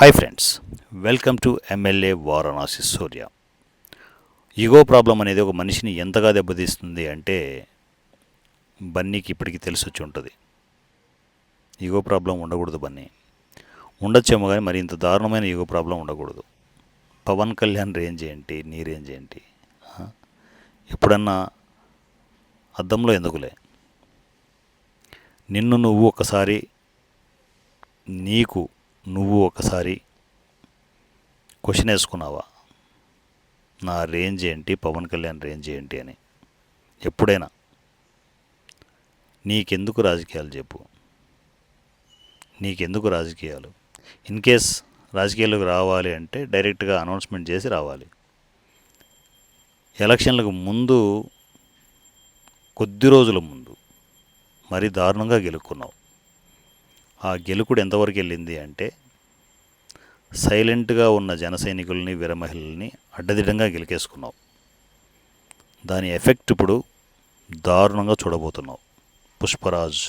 Hi friends welcome to MLA Varanasi Surya ego problem అనేది ఒక మనిషిని ఎంతగా దెబ్బతీస్తుంది అంటే బన్నీకి ఇప్పటికీ తెలిసి వచ్చి ఉంటుంది. ఈగో ప్రాబ్లం ఉండకూడదు బన్నీ. ఉండొచ్చేమో కానీ మరి ఇంత దారుణమైన ఈగో ప్రాబ్లం ఉండకూడదు. పవన్ కళ్యాణ్ రేంజ్ ఏంటి నీ రేంజ్ ఏంటి? ఎప్పుడన్నా అద్దంలో ఎందుకులే? నిన్ను నువ్వు ఒకసారి నీకు నువ్వు ఒకసారి క్వశ్చన్ వేసుకున్నావా? నా రేంజ్ ఏంటి? పవన్ కళ్యాణ్ రేంజ్ ఏంటి అని. ఎప్పుడైనా. నీకెందుకు రాజకీయాలు చెప్పు. నీకెందుకు రాజకీయాలు? ఇన్ కేస్ రాజకీయాలకు రావాలి అంటే డైరెక్ట్గా అనౌన్స్మెంట్ చేసి రావాలి. ఎలక్షన్లకు ముందు కొద్ది రోజుల ముందు మరీ దారుణంగా గెలుక్కున్నావు. ఆ గెలుకుడు ఎంతవరకు వెళ్ళింది అంటే సైలెంట్గా ఉన్న జనసైనికుల్ని వీరమహిళల్ని అడ్డదిడ్డంగా గెలికేసుకున్నావు. దాని ఎఫెక్ట్ ఇప్పుడు దారుణంగా చూడబోతున్నావు. పుష్పరాజ్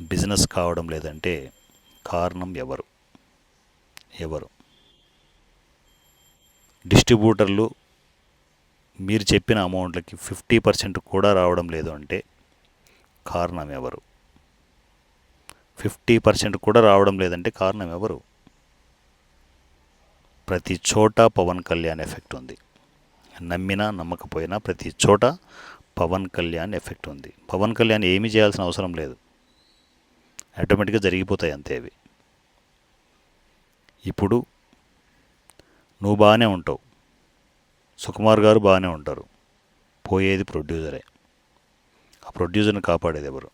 బిజినెస్ కావడం లేదంటే కారణం ఎవరు? ఎవరు? డిస్ట్రిబ్యూటర్లు మీరు చెప్పిన అమౌంట్లకి ఫిఫ్టీ పర్సెంట్ కూడా రావడం లేదు అంటే కారణం ఎవరు? ఫిఫ్టీ పర్సెంట్ కూడా రావడం లేదంటే కారణం ఎవరు? ప్రతి చోట పవన్ కళ్యాణ్ ఎఫెక్ట్ ఉంది. నమ్మినా నమ్మకపోయినా ప్రతి చోట పవన్ కళ్యాణ్ ఎఫెక్ట్ ఉంది. పవన్ కళ్యాణ్ ఏమీ చేయాల్సిన అవసరం లేదు. ఆటోమేటిక్గా జరిగిపోతాయి అంతే అవి. ఇప్పుడు నువ్వు బాగానే ఉంటావు. సుకుమార్ గారు బాగానే ఉంటారు. పోయేది ప్రొడ్యూసరే. ఆ ప్రొడ్యూసర్ని కాపాడేది ఎవరు?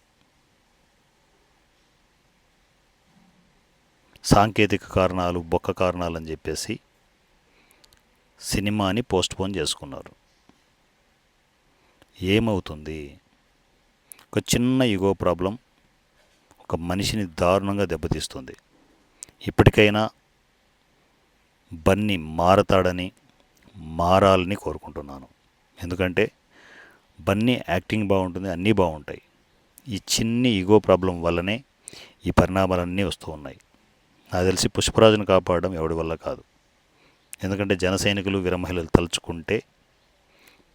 సాంకేతిక కారణాలు బొక్క కారణాలు అని చెప్పేసి సినిమాని పోస్ట్పోన్ చేసుకున్నారు. ఏమవుతుంది? ఒక చిన్న ఇగో ప్రాబ్లం ఒక మనిషిని దారుణంగా దెబ్బతీస్తుంది. ఇప్పటికైనా బన్నీ మారతాడని మారాలని కోరుకుంటున్నాను. ఎందుకంటే బన్నీ యాక్టింగ్ బాగుంటుంది అన్నీ బాగుంటాయి. ఈ చిన్ని ఈగో ప్రాబ్లం వల్లనే ఈ పరిణామాలన్నీ వస్తూ ఉన్నాయి. నాకు తెలిసి పుష్పరాజును కాపాడడం ఎవడి వల్ల కాదు. ఎందుకంటే జన సైనికులు వీరమహిళలు తలుచుకుంటే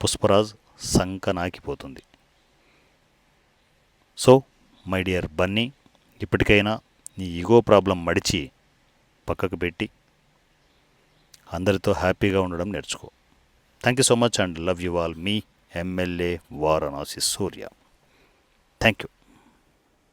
పుష్పరాజ్ సంక నాకిపోతుంది. సో మై డియర్ బన్నీ ఇప్పటికైనా నీ ఈగో ప్రాబ్లం మడిచి పక్కకు పెట్టి అందరితో హ్యాపీగా ఉండడం నేర్చుకో. Thank you so much and love you all me MLA Varanasi Surya thank you